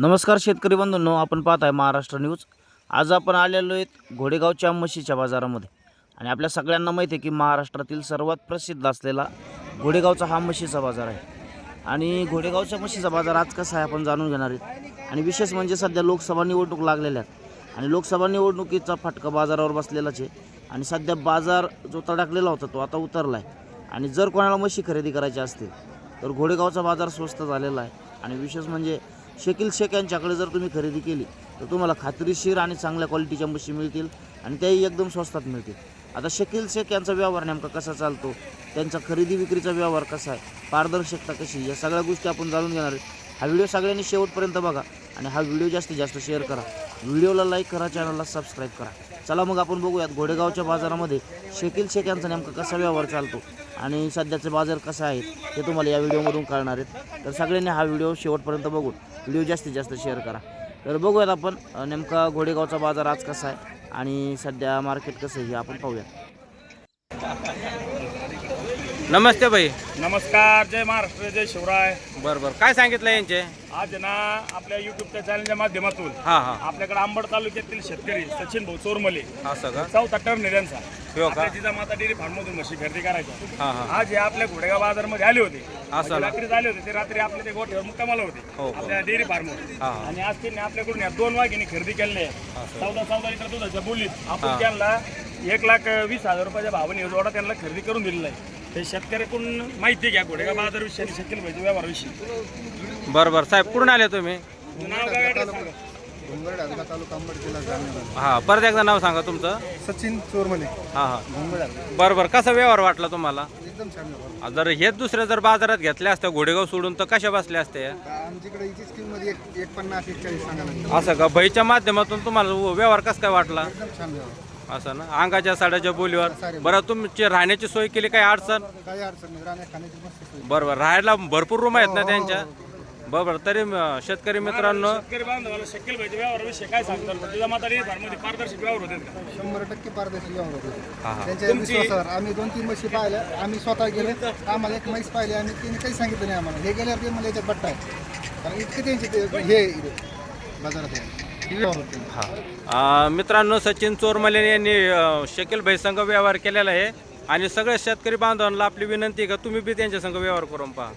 नमस्कार शेतकरी बंधूंनो आपण पाहत आहे महाराष्ट्र न्यूज. आज आपण आलेलो आहेत घोडेगावच्या म्हशीच्या बाजारामध्ये. आणि आपल्या सगळ्यांना माहिती आहे की महाराष्ट्रातील सर्वात प्रसिद्ध असलेला घोडेगावचा हा म्हशीचा बाजार आहे. आणि घोडेगावच्या म्हशीचा बाजार आज कसा आहे आपण जाणून घेणार आहेत. आणि विशेष म्हणजे सध्या लोकसभा निवडणूक लागलेल्या आहेत. आणि लोकसभा निवडणुकीचा फटका बाजारावर बसलेलाच आहे. आणि सध्या बाजार जो तडकलेला होता तो आता उतरला आहे आणि जर कोणाला म्हशी खरेदी करायची असतील तर घोडेगावचा बाजार स्वस्त झालेला आहे. आणि विशेष म्हणजे शकील शेख यांच्याकडे जर तुम्ही खरेदी केली तर तुम्हाला खात्रीशीर आणि चांगल्या क्वालिटीच्या म्हशी मिळतील आणि त्याही एकदम स्वस्तात मिळतील. आता शकील शेख यांचा व्यवहार नेमका कसा चालतो? त्यांचा खरेदी विक्रीचा व्यवहार कसा आहे? पारदर्शकता कशी या सगळ्या गोष्टी आपण जाणून घेणार आहे. हा व्हिडिओ सगळ्यांनी शेवटपर्यंत बघा. आणि हा व्हिडिओ जास्तीत जास्त शेअर करा. व्हिडिओला लाईक करा चॅनलला सबस्क्राईब करा. चला मग आपण बघूयात घोडेगावच्या बाजारामध्ये शकील शेख यांचा नेमका कसा व्यवहार चालतो आणि सध्याचे बाजार कसे आहेत ते तुम्हाला या व्हिडिओमधून कळणार आहेत. तर सगळ्यांनी हा व्हिडिओ शेवटपर्यंत बघून व्हिडिओ जास्तीत जास्त शेअर करा. तर बघूयात आपण नेमका घोडेगावचा बाजार आज कसा आहे आणि सध्या मार्केट कसं आहे हे आपण पाहूया नमस्ते भाई. नमस्कार जय महाराष्ट्र जय शिवराय. बरं बरं. काय सांगितलं यांचे? आज ना आपल्या युट्यूबच्या चॅनलच्या माध्यमातून हां हां. आपल्याकडे आंबड तालुक्यातील शेतकरी सचिन भाऊ चोरमले असं का? चौथा टर्न आहे त्यांचा हो का? आपल्या जिजामाता डेअरी फार्ममधून म्हशी खरेदी करायच्या. हां हां. आज हे आपल्या घोडेगाव बाजारमध्ये आले होते. असं ना रात्री आले होते. ते रात्री आपल्या ते गोठ्यावर मुक्कामाला हो, होते. हो. आपल्या डेअरी फार्म हां हां. आणि आज त्यांनी आपल्याकडून या दोन वाघिणी खरेदी केल्या आहे चौदा चौदा लिटर दुधाच्या बोलीत हां. आपण त्यांना एक लाख वीस हजार रुपयाच्या भावाने हे जोडा त्यांना खरेदी करून दिलेला आहे. ते शेतकऱ्याकडून माहिती घ्या घोडेगाव बाजारविषयी आणि शेतकरी पाहिजे व्यवहाराविषयी बरं बरं. साहेब कुठून आले तुम्ही? नाव काय address सांगा. घोंगड हलका तालुका अंबड जिल्हा जामनेर हां परत एकदा नाव सांगा तुमचं. सचिन चोरमले हां हां. घोंगड बरं बरं. कसा व्यवहार वाटला तुम्हाला? एकदम छान व्यवहार. आ, जर हेच दुसऱ्या जर बाजारात घेतल्या असत्या घोडेगाव सोडून तर कशा बसल्या असत्या? आमच्याकडे हिची स्कीममध्ये एक एक पन्नास एक चाळीस सांगा लागेल. असं का? भाईच्या माध्यमातून तुम्हाला व्यवहार कसा काय वाटला? एकदम छान व्यवहार. असं ना? अंगाच्या साड्याच्या बोलीवर. बरं तुमची राहण्याची सोय केली काय अडचण? काही अडचण नाही. राहण्या खाण्याची मस्त सोय. बरं बरं. राहायला भरपूर रूम आहेत ना त्यांच्या? बरं बरं. तरी म, शेतकरी मित्रांनो शेतकरी बांधवाला शक्य पाहिजे. व्यवहाराविषयी काय सांगतात? तुझ्या माता डेअरी फार्ममध्ये पारदर्शक व्यवहार होते का? शंभर टक्के पारदर्शक व्यवहार हा, हा. होते त्यांच्या विश्वासावर. आम्ही दोन तीन म्हशी पाहिल्या आम्ही स्वतः गेलो. आम्हाला एक म्हैस पाहिली आणि तिने काही सांगितलं नाही आम्हाला. हे गेल्यावर ते मला याच्यात बट्टा आहे. कारण इतके त्यांचे ते हे आहे इथे बाजारात आहे. मित्रांनो सचिन चोरमले यांनी शकील भाई संघ व्यवहार केलेला आहे. आणि सगळ्या शेतकरी बांधवांना आपली विनंती का तुम्ही बी त्यांच्या संघ व्यवहार करून पहा.